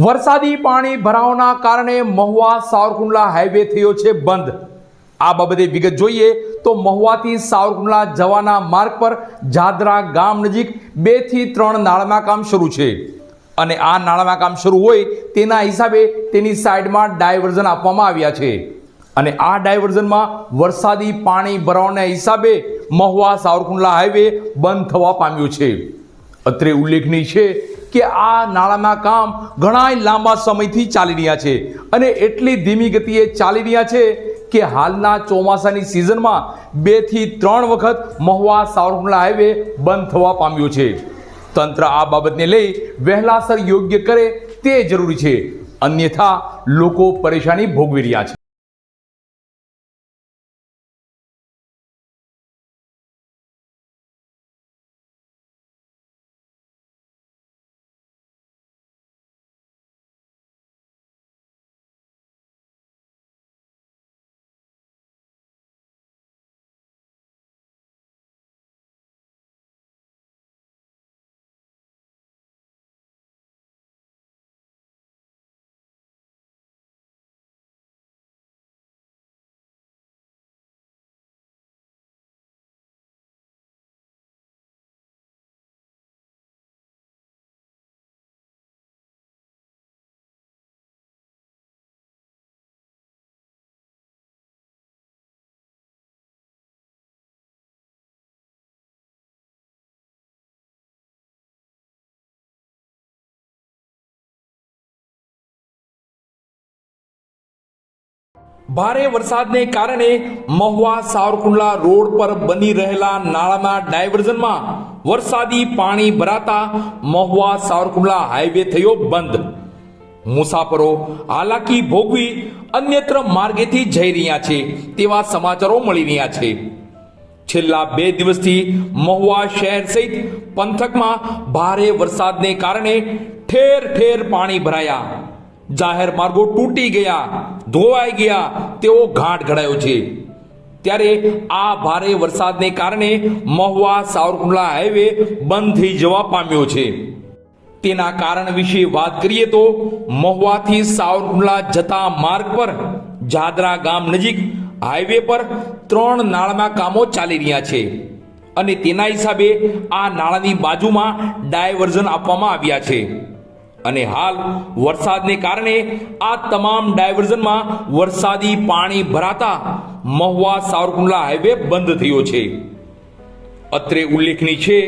વરસાદી પાણી ભરાવાના કારણે મહુવા સાવરકુંડલા હાઈવે થયો છે બંધ. આ બાબતે વિગત જોઈએ તો મહુવાથી સાવરકુંડલા જવાના માર્ગ પર જાદરા ગામ નજીક બેથી ત્રણ નાળમાં કામ શરૂ છે. અને આ નાળમાં કામ શરૂ હોય તેના હિસાબે તેની સાઈડમાં ડાયવર્ઝન આપવામાં આવ્યા છે. અને આ ડાયવર્ઝનમાં વરસાદી પાણી ભરાવાના હિસાબે મહુવા સાવરકુંડલા હાઈવે બંધ થવા પામ્યો છે. અત્રે ઉલ્લેખનીય છે કે આ નાળાના કામ ઘણા લાંબા સમયથી ચાલી રહ્યા છે. અને એટલી ધીમી ગતિએ ચાલી રહ્યા છે કે હાલના ચોમાસાની સિઝનમાં બેથી ત્રણ વખત મહુવા સાવરકુંડલા હાઈવે બંધ થવા પામ્યો છે. તંત્ર આ બાબતને લઈ વહેલાસર યોગ્ય કરે તે જરૂરી છે. અન્યથા લોકો પરેશાની ભોગવી રહ્યા છે. ભારે વરસાદને કારણે મહુવા સાવરકુંડલા રોડ પર બની રહેલા નાળાના ડાયવર્ઝનમાં વરસાદી પાણી ભરાતા મહુવા સાવરકુંડલા હાઈવે થયો બંધ. મુસાફરો હાલાકી ભોગવી અન્યત્ર માર્ગેથી જઈ રહ્યા છે તેવા સમાચારો મળી રહ્યા છે. છેલ્લા બે દિવસથી મહુવા શહેર સહિત પંથકમાં ભારે વરસાદને કારણે ઠેર ઠેર પાણી ભરાયા. જાહેર માર્ગો તૂટી ગયા. ધોવાઈ ગયા તેવો ઘાટ ઘડાયો છે. ત્યારે આ ભારે વરસાદને કારણે મહુવા સાવરકુંડલા હાઈવે બંધ થઈ જવા પામ્યો છે. તેના કારણ વિશે વાત કરીએ તો મહુવાથી સાવરકુંડલા જતા માર્ગ પર જાદરા ગામ નજીક હાઈવે પર ત્રણ નાળાના કામો ચાલી રહ્યા છે અને તેના હિસાબે આ નાળાની બાજુમાં ડાયવર્ઝન આપવામાં આવ્યા છે. અને હાલ વરસાદને કારણે આ તમામ ડાયવર્ઝનમાં વરસાદી પાણી ભરાતા મહુવા સાવરકુંડલા હાઈવે બંધ થયો છે. અત્રે ઉલ્લેખનીય છે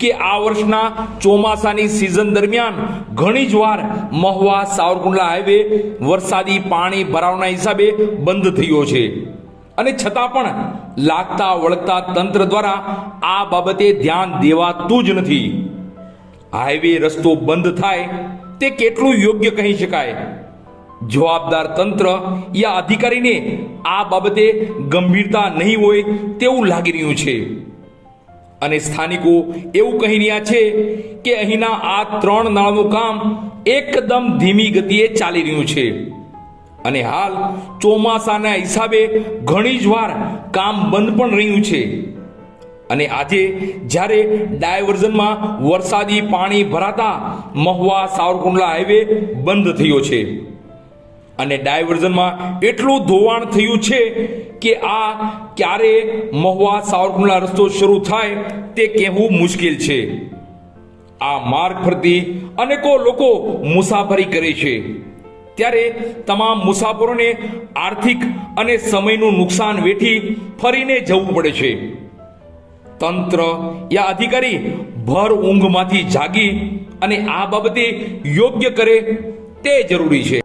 કે આ વર્ષના ચોમાસાની સિઝન દરમિયાન ઘણી જ વાર મહુવા સાવરકુંડલા હાઈવે વરસાદી પાણી ભરાવાના હિસાબે બંધ થયો છે. અને છતાં પણ લાગતા વળગતા તંત્ર દ્વારા આ બાબતે ધ્યાન દેવાતું જ નથી. હાઈવે રસ્તો બંધ થાય તે કેટલું યોગ્ય કહી શકાય? જવાબદાર તંત્ર યા અધિકારીને આ બાબતે ગંભીરતા નહીં હોય તેવું લાગી રહ્યું છે. અને સ્થાનિકો એવું કહી રહ્યા છે કે અહીંના આ ત્રણ નાળનું કામ એકદમ ધીમી ગતિએ ચાલી રહ્યું છે. અને હાલ ચોમાસાના હિસાબે ઘણી જ વાર કામ બંધ પણ રહ્યું છે. અને આજે જ્યારે ડાયવર્ઝનમાં વરસાદી પાણી ભરાતા મહુવા સાવરકુંડલા હાઈવે બંધ થયો છે અને ડાયવર્ઝનમાં એટલું ધોવાણ થયું છે કે આ ક્યારે મહુવા સાવરકુંડલા રસ્તો શરૂ થાય તે કહેવું મુશ્કેલ છે. આ માર્ગ પરથી અનેકો લોકો મુસાફરી કરે છે. ત્યારે તમામ મુસાફરોને આર્થિક અને સમયનું નુકસાન વેઠી ફરીને જવું પડે છે. તંત્ર યા અધિકારી ભર ઊંઘમાંથી જાગી અને આ બાબતે યોગ્ય કરે તે જરૂરી છે.